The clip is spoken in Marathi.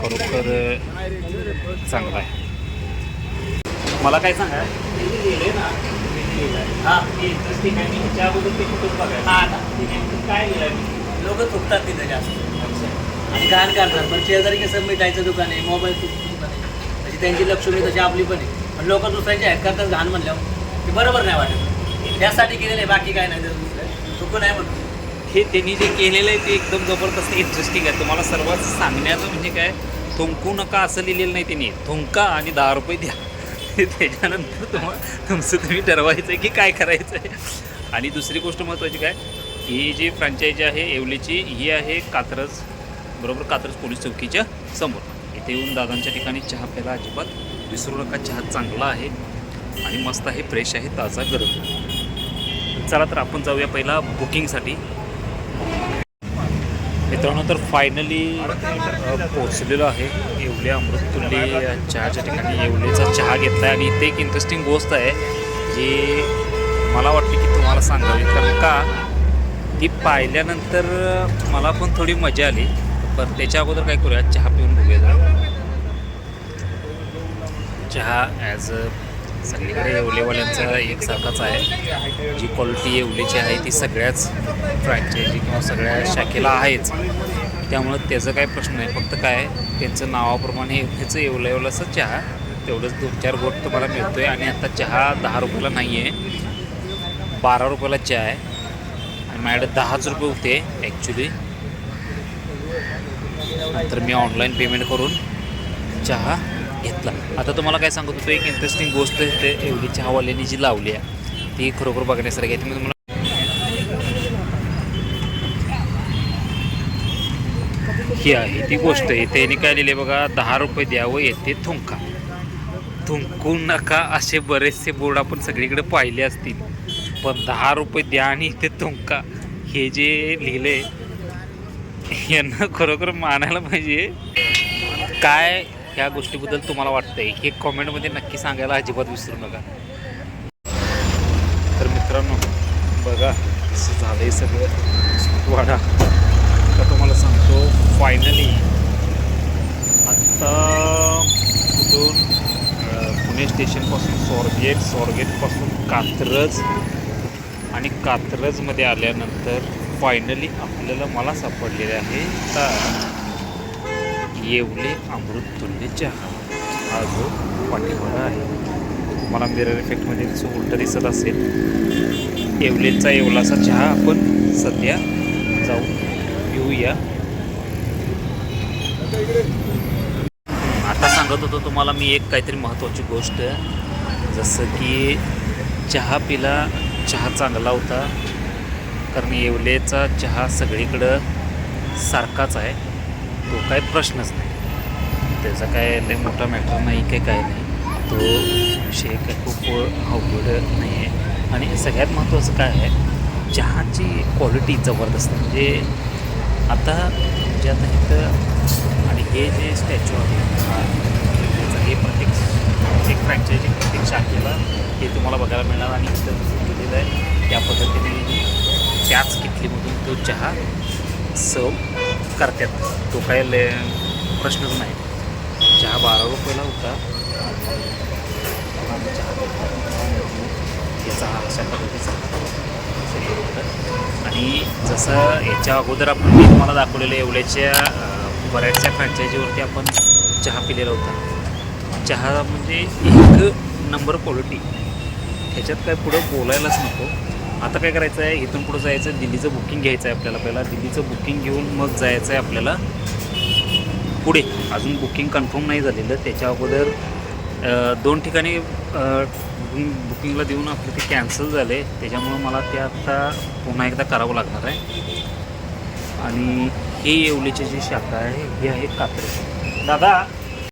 खरोखर चांगला आहे. मला काय सांगा? लोक थुकतात तिथे जास्त. आणि घाण करतात पण शेजारी कसं मिठाईचं दुकान आहे मोबाईल दुकान आहे. म्हणजे त्यांची लक्ष्मी तशी आपली पण आहे. पण लोक दुसऱ्यांची ॲड करतात घाण म्हणल्यावर. ते बरोबर नाही वाटत. त्यासाठी केलेलं आहे बाकी काय नाही दुसरं. चुकून आहे म्हणून. हे त्यांनी जे केलेलं आहे ते एकदम जबरदस्त इंटरेस्टिंग आहे. तुम्हाला सर्वात सांगण्याचं म्हणजे काय? थुंकू नका असं लिहिलेलं नाही त्यांनी. थुंका आणि दहा रुपये द्या. त्याच्यानंतर तुम्हाला तुमचं तुम्ही ठरवायचं आहे की काय करायचं आहे आणि दुसरी गोष्ट महत्त्वाची काय? ही जी फ्रँचायझी आहे येवलेची ही आहे कात्रज बरोबर कात्रज पोलीस चौकीच्या समोर. इथे येऊन दादांच्या ठिकाणी चहा प्यायला अजिबात विसरू नका. चहा चांगला आहे आणि मस्त आहे फ्रेश आहे ताजा गरम. चला तर आपण जाऊया पहिला बुकिंगसाठी मित्रांनो तर फायनली पोचलेलो आहे येवले अमृततुल्ली चहाच्या ठिकाणी येवलेचा चहा घेतला आहे आणि इथे एक इंटरेस्टिंग गोष्ट आहे जी मला वाटते की तुम्हाला सांगावी. कारण का? ती पाहिल्यानंतर मला पण थोडी मजा आली. पण त्याच्या अगोदर काय करूया चहा पिऊन बघूया जरा चहा ॲज अ सगळीकडे येवलेवाल्यांचा एकसारखाच आहे. जी क्वालिटी येवलेची आहे ती सगळ्याच फ्रँचायझी किंवा सगळ्या शाखेला आहेच. त्यामुळं त्याचं काय प्रश्न नाही. फक्त काय त्यांचं नावाप्रमाणे येवल्याचं येवला चहा तेवढंच दोन चार गोट तुम्हाला मिळतो आहे आणि आता चहा दहा रुपयाला नाही आहे बारा रुपयाला चहा आहे. आणि माझ्याकडे दहाच रुपये होते ॲक्च्युली नंतर मी ऑनलाईन पेमेंट करून चहा घेतला. आता तुम्हाला काय सांगत होतो एक इंटरेस्टिंग गोष्ट ते एवढी हवाल्याने जी लावली आहे ती खरोखर बघण्यासारखी आहे. ती तुम्हाला ही आहे ती गोष्ट आहे. त्यांनी काय लिहिले बघा दहा रुपये द्यावं येते थुंका. थुंकू नका असे बरेचसे बोर्ड आपण सगळीकडे पाहिले असतील. पण दहा रुपये द्या आणि इथे थुंका. हे जे लिहिले यांना खरोखर मानायला पाहिजे काय ह्या गोष्टीबद्दल तुम्हाला वाटतंय? हे कॉमेंटमध्ये नक्की सांगायला अजिबात विसरू नका. तर मित्रांनो बघा असं झालंय सगळं. वाडा आता तुम्हाला सांगतो फायनली आत्ता कुठून पुणे स्टेशनपासून सॉर्गेट सॉर्गेटपासून कात्रज आणि कात्रजमध्ये आल्यानंतर फायनली आपल्याला मला सापडलेले आहे. तर येवले अमृत तुल्य चहा. हा जो पाठीमागा आहे. तुम्हाला मिरर इफेक्टमध्ये जसं उलट दिसत असेल. येवलेचा येवलाचा चहा आपण सध्या जाऊन पिऊया आता सांगत होतो तुम्हाला मी एक काहीतरी महत्त्वाची गोष्ट. जसं की चहा पिला चहा चांगला होता. कारण येवलेचा चहा सगळीकडं सारखाच आहे. तो काय प्रश्नच नाही. त्याचा काय लय मोठा मॅटर नाही काय काय नाही. तो विषय काय खूप अवघड नाही आहे आणि सगळ्यात महत्त्वाचं काय आहे चहाची क्वालिटी जबरदस्त म्हणजे आता म्हणजे आता इथं आणि हे जे स्टॅच्यू आहे हा त्याचं हे प्रत्येक प्रत्येक फ्रँचायझी प्रत्येक शाखेला हे तुम्हाला बघायला मिळणार आणि इथं जसं केलेलं आहे. त्या पद्धतीने त्याच किटलीमधून तो चहा सर्व करतात तो काय ले प्रश्नच नाही. चहा बारा रुपयाला होता. चहा याचा हा अशा पद्धतीचा आणि जसं याच्या अगोदर आपण मी तुम्हाला दाखवलेलं एवढ्याच्या बऱ्याचशा फ्रँचायझीवरती आपण चहा पिलेला होता. चहा म्हणजे एक नंबर क्वालिटी ह्याच्यात काय पुढं बोलायलाच नको. आता काय करायचं आहे इथून पुढं जायचं दिल्लीचं बुकिंग घ्यायचं आहे आपल्याला पहिला. दिल्लीचं बुकिंग घेऊन मग जायचं आहे आपल्याला पुढे. अजून बुकिंग कन्फर्म नाही झालेलं. त्याच्या अगोदर दोन ठिकाणी बुकिंग बुकिंगला देऊन आपलं ते कॅन्सल झाले त्याच्यामुळं मला ते आता पुन्हा एकदा करावं लागणार आहे. आणि ही येवलीची जी शाखा आहे ही आहे कात्रे दादा